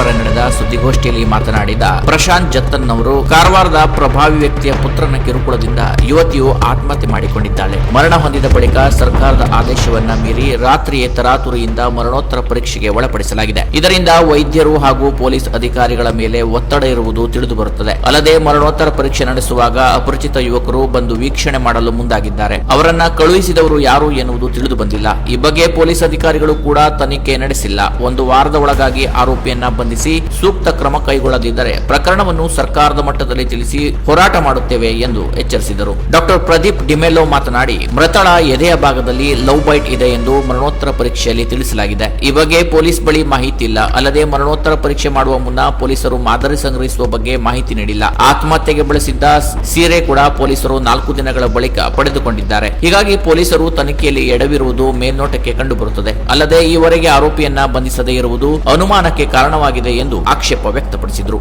வரேன் ಸುದ್ದಿಗೋಷ್ಠಿಯಲ್ಲಿ ಮಾತನಾಡಿದ ಪ್ರಶಾಂತ್ ಜತ್ತನ್ ಅವರು ಕಾರವಾರದ ಪ್ರಭಾವಿ ವ್ಯಕ್ತಿಯ ಪುತ್ರನ ಕಿರುಕುಳದಿಂದ ಯುವತಿಯು ಆತ್ಮಹತ್ಯೆ ಮಾಡಿಕೊಂಡಿದ್ದಾಳೆ. ಮರಣ ಹೊಂದಿದ ಬಳಿಕ ಸರ್ಕಾರದ ಆದೇಶವನ್ನ ಮೀರಿ ರಾತ್ರಿಯೇ ತರಾತುರಿಯಿಂದ ಮರಣೋತ್ತರ ಪರೀಕ್ಷೆಗೆ ಒಳಪಡಿಸಲಾಗಿದೆ. ಇದರಿಂದ ವೈದ್ಯರು ಹಾಗೂ ಪೊಲೀಸ್ ಅಧಿಕಾರಿಗಳ ಮೇಲೆ ಒತ್ತಡ ಇರುವುದು ತಿಳಿದು ಬರುತ್ತದೆ ಅಲ್ಲದೆ ಮರಣೋತ್ತರ ಪರೀಕ್ಷೆ ನಡೆಸುವಾಗ ಅಪರಿಚಿತ ಯುವಕರು ಬಂದು ವೀಕ್ಷಣೆ ಮಾಡಲು ಮುಂದಾಗಿದ್ದಾರೆ. ಅವರನ್ನ ಕಳುಹಿಸಿದವರು ಯಾರು ಎನ್ನುವುದು ತಿಳಿದು ಬಂದಿಲ್ಲ ಈ ಬಗ್ಗೆ ಪೊಲೀಸ್ ಅಧಿಕಾರಿಗಳು ಕೂಡ ತನಿಖೆ ನಡೆಸಿಲ್ಲ. ಒಂದು ವಾರದ ಒಳಗಾಗಿ ಆರೋಪಿಯನ್ನ ಬಂಧಿಸಿ ಸೂಕ್ತ ಕ್ರಮ ಕೈಗೊಳ್ಳದಿದ್ದರೆ ಪ್ರಕರಣವನ್ನು ಸರ್ಕಾರದ ಮಟ್ಟದಲ್ಲಿ ತಿಳಿಸಿ ಹೋರಾಟ ಮಾಡುತ್ತೇವೆ ಎಂದು ಎಚ್ಚರಿಸಿದರು. ಡಾಕ್ಟರ್ ಪ್ರದೀಪ್ ಡಿಮೆಲೋ ಮಾತನಾಡಿ, ಮೃತಳ ಎದೆಯ ಭಾಗದಲ್ಲಿ ಲವ್ ಬೈಟ್ ಇದೆ ಎಂದು ಮರಣೋತ್ತರ ಪರೀಕ್ಷೆಯಲ್ಲಿ ತಿಳಿಸಲಾಗಿದೆ. ಈ ಬಗ್ಗೆ ಪೊಲೀಸ್ ಬಳಿ ಮಾಹಿತಿ ಇಲ್ಲ. ಅಲ್ಲದೆ ಮರಣೋತ್ತರ ಪರೀಕ್ಷೆ ಮಾಡುವ ಮುನ್ನ ಪೊಲೀಸರು ಮಾದರಿ ಸಂಗ್ರಹಿಸುವ ಬಗ್ಗೆ ಮಾಹಿತಿ ನೀಡಿಲ್ಲ. ಆತ್ಮಹತ್ಯೆಗೆ ಬಳಸಿದ್ದ ಸೀರೆ ಕೂಡ ಪೊಲೀಸರು ನಾಲ್ಕು ದಿನಗಳ ಬಳಿಕ ಪಡೆದುಕೊಂಡಿದ್ದಾರೆ. ಹೀಗಾಗಿ ಪೊಲೀಸರು ತನಿಖೆಯಲ್ಲಿ ಎಡವಿರುವುದು ಮೇಲ್ನೋಟಕ್ಕೆ ಕಂಡುಬರುತ್ತದೆ. ಅಲ್ಲದೆ ಈವರೆಗೆ ಆರೋಪಿಯನ್ನ ಬಂಧಿಸದೇ ಇರುವುದು ಅನುಮಾನಕ್ಕೆ ಕಾರಣವಾಗಿದೆ ಎಂದು ಆಕ್ಷೇಪ ವ್ಯಕ್ತಪಡಿಸಿದರು.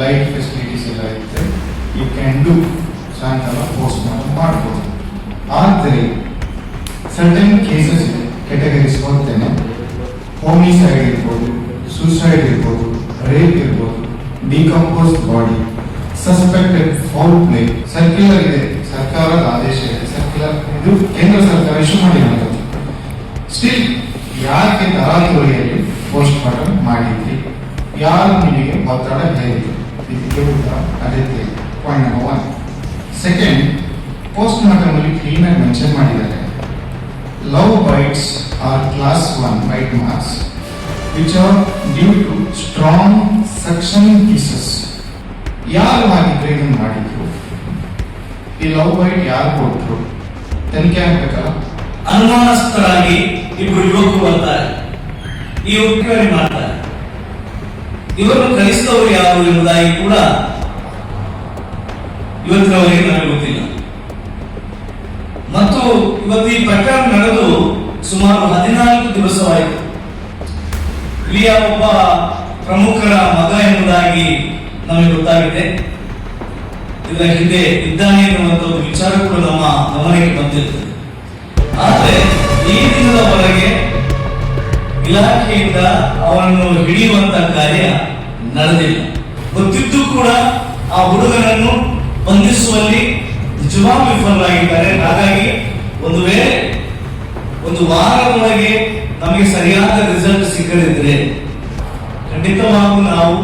ಲೈಟ್ ಫೆಸಿಲಿಟೀಸ್ ಎಲ್ಲ ಇದ್ದರೆ ಯು ಕ್ಯಾನ್ ಡೂ ಸಾಯಂಕಾಲ ಪೋಸ್ಟ್ ಮಾರ್ಟಮ್ ಮಾಡ್ಬೋದು. ಆದರೆ ಸರ್ಟನ್ ಕೇಸಸ್ ಕೆಟಗರೀಸ್ ಹೋಗ್ತೇನೆ ಹೋಮಿಸೈಡ್ ಇರ್ಬೋದು ಸೂಸೈಡ್ ಇರ್ಬೋದು ರೇಪ್ ಇರ್ಬೋದು decompose body suspected foul play circular ಇದೆ. ಸರ್ಕಾರದ ಆದೇಶ ಇದೆ. ಸರ್ಕ್ಯುಲರ್ ಇದು ಕೇಂದ್ರ ಸರ್ಕಾರ ಇಶ್ಯೂ ಮಾಡಿರುವಂಥದ್ದು ಸ್ಟಿಲ್ ಯಾಕೆ ತರಾತುರಿಯಲ್ಲಿ ಪೋಸ್ಟ್ ಮಾರ್ಟಮ್ ಮಾಡಿದ್ರಿ? ಯಾರು ನಿಮಗೆ ಒತ್ತಡ ಹೇಳಿದ್ರು ಇದಕ್ಕೆ ಉತ್ತರ ಅಗತ್ಯ point number one second postmortem ಅಲ್ಲಿ ಕ್ಲೀನ್ ಆಗಿ ಮೆನ್ಷನ್ ಮಾಡಿದ್ದಾರೆ. Love bites are class one bite marks which are due to strong suction pieces ಯಾರು ಹಾಗಿದ್ರೆ ಇದನ್ನು ಮಾಡಿದ್ರು? ಈ ಲವ್ ಬೈಟ್ ಯಾರು ಕೊಟ್ಟರು ತನಿಖೆ ಆಗ್ಬೇಕಲ್ಲ ಅನುಮಾನಸ್ಥರಾಗಿ ಇಬ್ಬರು ಯುವಕರು ಬರ್ತಾರೆ ಈ ಉಪಕಾರಿ ಮಾಡ್ತಾರೆ. ಇವರು ಕಲಿಸಿದವರು ಯಾರು ಎಂಬುದಾಗಿ ಕೂಡ ಇವತ್ತಿನವರೆಗೆ ನನಗೆ ಗೊತ್ತಿಲ್ಲ. ಮತ್ತು ಇವತ್ತು ಈ ಪ್ರಕರಣ ನಡೆದು ಸುಮಾರು ಹದಿನಾಲ್ಕು ದಿವಸವಾಯಿತು. ಇಲ್ಲಿಯ ಒಬ್ಬ ಪ್ರಮುಖರ ಮಗ ಎಂಬುದಾಗಿ ನಮಗೆ ಗೊತ್ತಾಗಿದೆ. ಇದರ ಹಿಂದೆ ಇದ್ದಾನೆ ಎನ್ನುವಂಥ ಒಂದು ವಿಚಾರ ಕೂಡ ನಮ್ಮ ಗಮನಕ್ಕೆ ಬಂದಿರ್ತದೆ. ಆದರೆ ಈ ದಿನದವರೆಗೆ ಇಲಾಖೆಯಿಂದ ಅವರನ್ನು ಹಿಡಿಯುವಂತ ಕಾರ್ಯ ನಡೆದಿಲ್ಲ. ಗೊತ್ತಿದ್ದು ಕೂಡ ಆ ಹುಡುಗರನ್ನು ಬಂಧಿಸುವಲ್ಲಿ ನಿಜವಾಗ್ಲೂ ವಿಫಲರಾಗಿದ್ದಾರೆ. ಹಾಗಾಗಿ ಒಂದು ವೇಳೆ ಒಂದು ವಾರದೊಳಗೆ ನಮಗೆ ಸರಿಯಾದ ರಿಸಲ್ಟ್ ಸಿಗದಿದ್ರೆ ಖಂಡಿತವಾಗೂ ನಾವು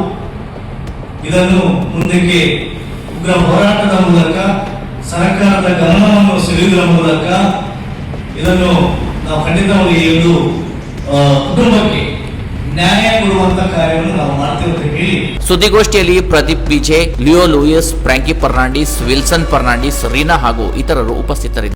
ಇದನ್ನು ಮುಂದಕ್ಕೆ ಉಗ್ರ ಹೋರಾಟದ ಮೂಲಕ, ಸರ್ಕಾರದ ಗಮನವನ್ನು ಸೆಳೆಯುವುದರ ಮೂಲಕ ಇದನ್ನು ನಾವು ಖಂಡಿತವಾಗಿ ಈ ಒಂದು ಕುಟುಂಬಕ್ಕೆ ನ್ಯಾಯ ಕೊಡುವಂತ ಕಾರ್ಯವನ್ನು ನಾವು ಮಾಡ್ತೇವೆ ಅಂತ ಹೇಳಿ. ಸುದ್ದಿಗೋಷ್ಠಿಯಲ್ಲಿ ಪ್ರದೀಪ್ ವಿಜಯ್, ಲಿಯೋ ಲೂಯಿಸ್, ಫ್ರಾಂಕಿ ಫರ್ನಾಂಡಿಸ್, ವಿಲ್ಸನ್ ಫರ್ನಾಂಡಿಸ್, ರೀನಾ ಹಾಗೂ ಇತರರು ಉಪಸ್ಥಿತರಿದ್ದರು